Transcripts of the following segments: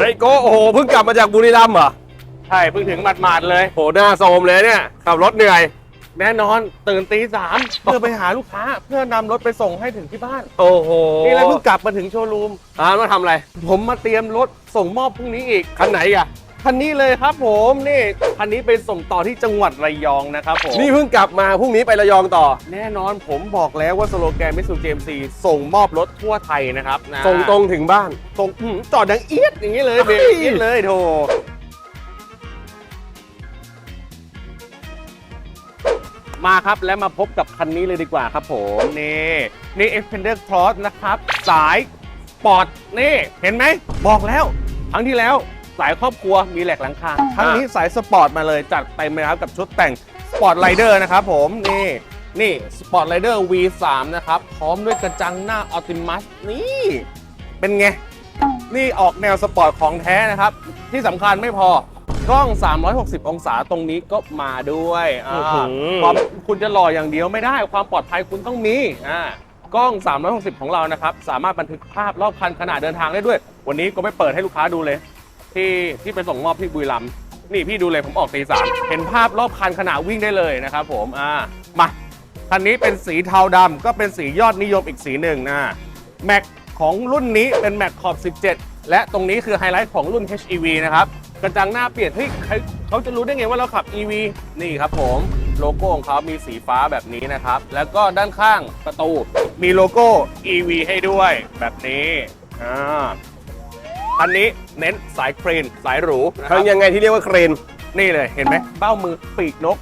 ไอ้โก้โอ้โหเพิ่งกลับมาจากบุรีรัมย์เหรอใช่เพิ่งถึงหมาดๆเลย โหหน้าโซมเลยเนี่ยขับรถเหนื่อย แน่นอนตื่นตีสามเพื่อไปหาลูกค้า เพื่อนำรถไปส่งให้ถึงที่บ้านโอ้โหนี่แล้วเพิ่งกลับมาถึงโชว์รูมอ่ามาทำอะไร ผมมาเตรียมรถส่งมอบพรุ่งนี้อีกคันไหนอะ คันนี้เลยครับผมนี่คันนี้ไปส่งต่อที่จังหวัดระยองนะครับผมนี่เพิ่งกลับมาพรุ่งนี้ไประยองต่อ แน่นอนผมบอกแล้วว่าสโลแกนมิสูเจมซีส่งมอบรถทั่วไทยนะครับนะส่งตรงถึงบ้านส่งอื้อหือจอดดังเอียดอย่างนี้เลยเบรกเฮ้ยเอียดเลยโถ มาครับและมาพบกับคันนี้เลยดีกว่าครับผมนี่นี่ Xpander Cross นะครับ สายสปอร์ตนี่ เห็นไหม บอกแล้ว ครั้งที่แล้ว สายครอบครัวมีแหลกหลังคาครั้งนี้สายสปอร์ตมาเลยจัดเต็มเลยครับกับชุดแต่งสปอร์ตไ i เดอร์นะครับผมนี่นี่สปอร์ตไ i เดอร์ V3 นะครับ พร้อมด้วยกระจังหน้า Optimus นี่ เป็นไง นี่ออกแนวสปอร์ตของแท้นะครับ ที่สำคัญไม่พอกล้อง 360 องศาตรงนี้ก็มาด้วยอ่าอื้อหือความคุณจะหล่ออย่างเดียวไม่ได้ ความปลอดภัยคุณต้องมีอ่ากล้อง 360 ของเรานะครับ สามารถบันทึกภาพรอบคันขณะเดินทางได้ด้วย วันนี้ก็ไม่เปิดให้ลูกค้าดูเลย ที่ที่ไปส่งมอบที่บุรีรัมย์นี่พี่ดูเลยผมออกตีสามเห็นภาพรอบคันขณะวิ่งได้เลยนะครับผมอ่ามาคันนี้เป็นสีเทาดำก็เป็นสียอดนิยมอีกสีหนึ่งนะแม็กของรุ่นนี้เป็นแม็กขอบ 17 และตรงนี้คือไฮไลท์ของรุ่น HEV นะครับกระจังหน้าเปลี่ยนเฮ้ยเขาจะรู้ได้ไงว่าเราขับ EV นี่ครับผมโลโก้ของเขามีสีฟ้าแบบนี้นะครับ แล้วก็ด้านข้างประตู มีโลโก้ EV ให้ด้วยแบบนี้อ่า อันนี้เน้นสายเครนสายหรูนะครัทำบยังไงที่เรียกว่าเครน นี่เลยเห็นไหมเบ้ามือปีกนก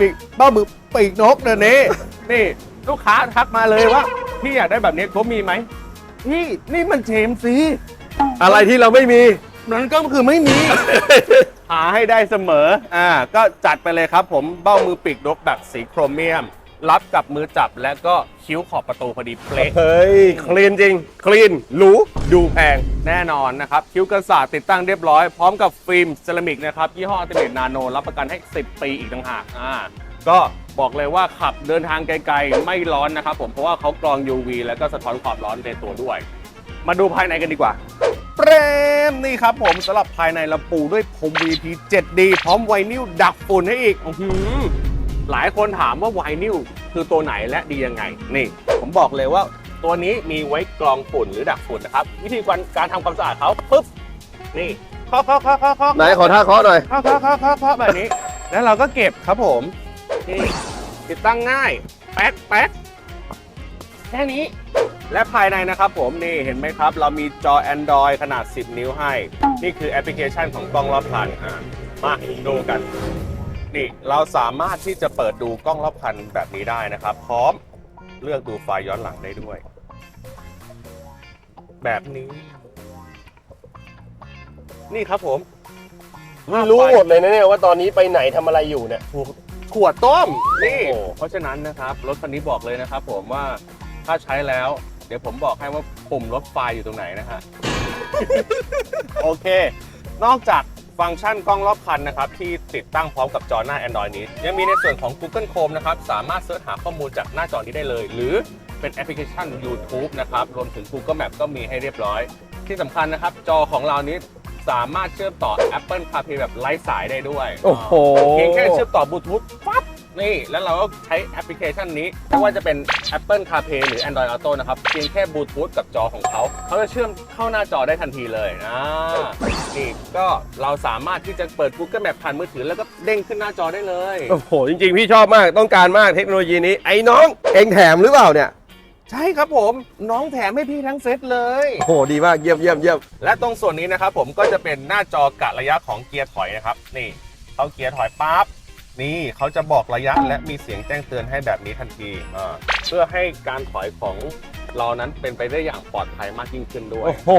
ปีกเบ้ามือปีกนกเดี๋ยวนี้นี่ลูกค้าทักมาเลยว่าพี่อยากได้แบบนี้ก็มีไหมพี่นี่มันเจมส์ซีอะไรที่เราไม่มี นั้นก็คือไม่มี หาให้ได้เสมอ อ่า ก็จัดไปเลยครับผมเบ้ามือปีกนกแบบสีโครเมียม รับกับมือจับและก็คิ้วขอบประตูพอดีเป๊ะเฮ้ยคลีนจริง คลีนหรูดูแพงแน่นอนนะครับ คิ้วกันศาสตร์ติดตั้งเรียบร้อย พร้อมกับฟิล์มเซรามิกนะครับยี่ห้ออัลติเมทนาโน รับประกันให้ 10 ปีอีกต่างหากอ่าก็บอกเลยว่าขับเดินทางไกลๆ ไม่ร้อนนะครับผมเพราะว่าเขากรอง UV แล้วก็สะท้อนความร้อนในตัวด้วย มาดูภายในกันดีกว่าเปรมนี่ครับผมสำหรับภายในเราปูด้วยพรม VP 7D พร้อมไวนิลดักฝุ่นให้อีกอื้อ หือหลายคนถามว่าไวนิลคือตัวไหนและดียังไง นี่ ผมบอกเลยว่าตัวนี้มีไว้กรองฝุ่นหรือดักฝุ่นนะครับ วิธีการการทำความสะอาดเขาปุ๊บ นี่เคาะเคาะเคาะเคาะเคาะไหนขอท่าเคาะหน่อยเคาะเคาะเคาะเคาะเคาะแบบนี้ แล้วเราก็เก็บครับผมนี่ติดตั้งง่าย แป๊กแป๊กแค่นี้ และภายในนะครับผมนี่เห็นไหมครับ เรามีจอ Android ขนาด 10 นิ้วให้ นี่คือแอปพลิเคชันของกล้องรอบคันอะมาดูกัน นี่เราสามารถที่จะเปิดดูกล้องรอบคันแบบนี้ได้นะครับ พร้อมเลือกดูไฟล์ย้อนหลังได้ด้วย แบบนี้ นี่ครับผมรู้หมดเลยนะเนี่ยว่าตอนนี้ไปไหนทำอะไรอยู่เนี่ย ขวดต้มนี่โอ้โห เพราะฉะนั้นนะครับ รถคันนี้บอกเลยนะครับผมว่าถ้าใช้แล้ว เดี๋ยวผมบอกให้ว่าปุ่มรถไฟอยู่ตรงไหนนะฮะ โอเค นอกจาก ฟังก์ชันกล้องรอบคันนะครับที่ติดตั้งพร้อมกับจอหน้า Android นี้ ยังมีในส่วนของ Google Chrome นะครับสามารถเสิร์ชหาข้อมูลจากหน้าจอนี้ได้เลย หรือเป็นแอปพลิเคชัน YouTube นะครับรวมถึง Google Map ก็มีให้เรียบร้อย ที่สำคัญนะครับ จอของเรานี้สามารถเชื่อมต่อ Apple CarPlay แบบไร้สายได้ด้วยโอ้โห เพียงแค่เชื่อมต่อบลูทูธปั๊บ นี่ แล้วเราก็ใช้แอปพลิเคชันนี้ ไม่ว่าจะเป็น Apple CarPlay หรือ Android Auto นะครับ เพียงแค่บลูทูธกับจอของเขา เขาจะเชื่อมเข้าหน้าจอได้ทันทีเลยนะนี่ก็เราสามารถที่จะเปิด Google Map ผ่านมือถือแล้วก็เด้งขึ้นหน้าจอได้เลย โอ้โห จริง ๆ พี่ชอบมากต้องการมากเทคโนโลยีนี้ ไอ้น้อง เองแถมหรือเปล่าเนี่ย ใช่ครับผมน้องแถมให้พี่ทั้งเซตเลย โอ้โห ดีมากเยี่ยมเยี่ยมเยี่ยมและตรงส่วนนี้นะครับผมก็จะเป็นหน้าจอกะระยะของเกียร์ถอยนะครับนี่เขาเกียร์ถอยปั๊บ นี่เขาจะบอกระยะและมีเสียงแจ้งเตือนให้แบบนี้ทันทีอ่าเพื่อให้การถอยของเรานั้นเป็นไปได้อย่างปลอดภัยมากยิ่งขึ้นด้วย โอ้โห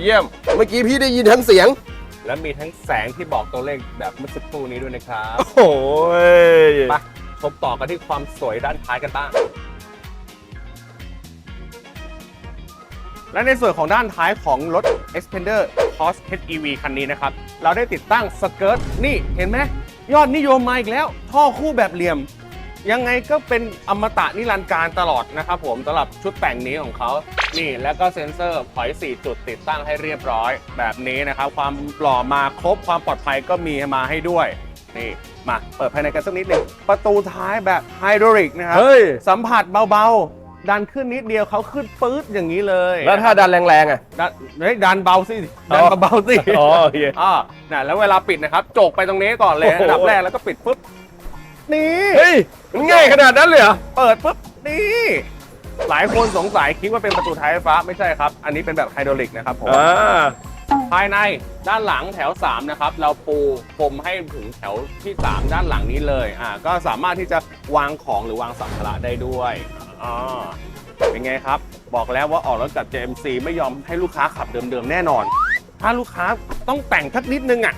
เยี่ยม เมื่อกี้พี่ได้ยินทั้งเสียง และมีทั้งแสงที่บอกตัวเลขแบบเมื่อสักครู่นี้ด้วยนะครับ โอ้โหไปชมต่อกันที่ความสวยด้านท้ายกันบ้างและในส่วนของด้านท้ายของรถ Xpander Cross HEV คันนี้นะครับ เราได้ติดตั้งสเกิร์ตนี่เห็นไหม ยอดนิยมมาอีกแล้ว ท่อคู่แบบเหลี่ยม ยังไงก็เป็นอมตะนิรันดร์การตลอดนะครับผมสำหรับชุดแต่งนี้ของเขานี่แล้วก็เซ็นเซอร์พอยต์4จุดติดตั้งให้เรียบร้อย แบบนี้นะครับ ความหล่อมาครบความปลอดภัยก็มีมาให้ด้วยนี่มาเปิดภายในกันสักนิดหนึ่งประตูท้ายแบบไฮดรอลิกนะครับเฮ้ยสัมผัสเบาๆ ดันขึ้นนิดเดียวเขาขึ้นปื๊ดอย่างนี้เลยแล้วถ้าดันแรงๆอะ ดันเฮ้ยดันเบาสิดันอ๋อเบาๆสิอ๋อโอเค อ่าน่ะแล้วเวลาปิดนะครับจกไปตรงนี้ก่อนเลยโอ้โห อันดับแรกแล้วก็ปิดปุ๊บนี่เฮ้ยมันง่ายขนาดนั้นเลยเหรอ เปิดปุ๊บนี่หลายคนสงสัยคิดว่าเป็นประตูท้ายไฟฟ้าไม่ใช่ครับ อันนี้เป็นแบบไฮดรอลิกนะครับผมอ่า ภายในด้านหลังแถว3นะครับเราปูพรมให้ถึงแถวที่3ด้านหลังนี้เลยอ่าก็สามารถที่จะวางของหรือวางสัมภาระได้ด้วย อ่าเป็นไงครับ บอกแล้วว่าออกรถกับ JMC ไม่ยอมให้ลูกค้าขับเดิมๆแน่นอน ถ้าลูกค้าต้องแต่งสักนิดนึงอะ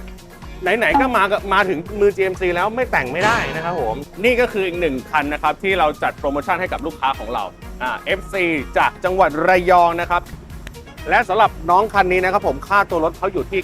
ไหนๆก็มากับมาถึงมือ GMC แล้วไม่แต่งไม่ได้นะครับผม นี่ก็คืออีกหนึ่งคันนะครับ ที่เราจัดโปรโมชั่นให้กับลูกค้าของเราอ่า FC จากจังหวัดระยองนะครับ และสำหรับน้องคันนี้นะครับผมค่าตัวรถเขาอยู่ที่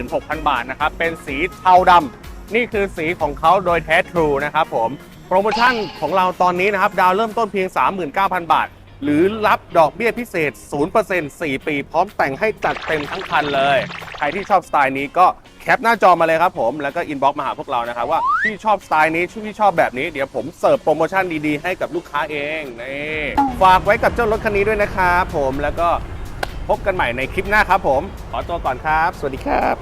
946,000 บาทนะครับ เป็นสีเทาดำนี่คือสีของเขาโดยแท้ True นะครับผม โปรโมชั่นของเราตอนนี้นะครับ ดาวเริ่มต้นเพียง 39,000 บาท หรือรับดอกเบี้ยพิเศษ 0% 4 ปี พร้อมแต่งให้จัดเต็มทั้งคันเลย ใครที่ชอบสไตล์นี้ก็แคปหน้าจอมาเลยครับผม แล้วก็อินบ็อกมาหาพวกเรานะครับว่าที่ชอบสไตล์นี้ที่ชอบแบบนี้ เดี๋ยวผมเสิร์ฟโปรโมชั่นดีๆ ให้กับลูกค้าเองนี่ฝากไว้กับเจ้ารถคันนี้ด้วยนะครับผมแล้วก็พบกันใหม่ในคลิปหน้าครับผม ขอตัวก่อนครับ สวัสดีครับ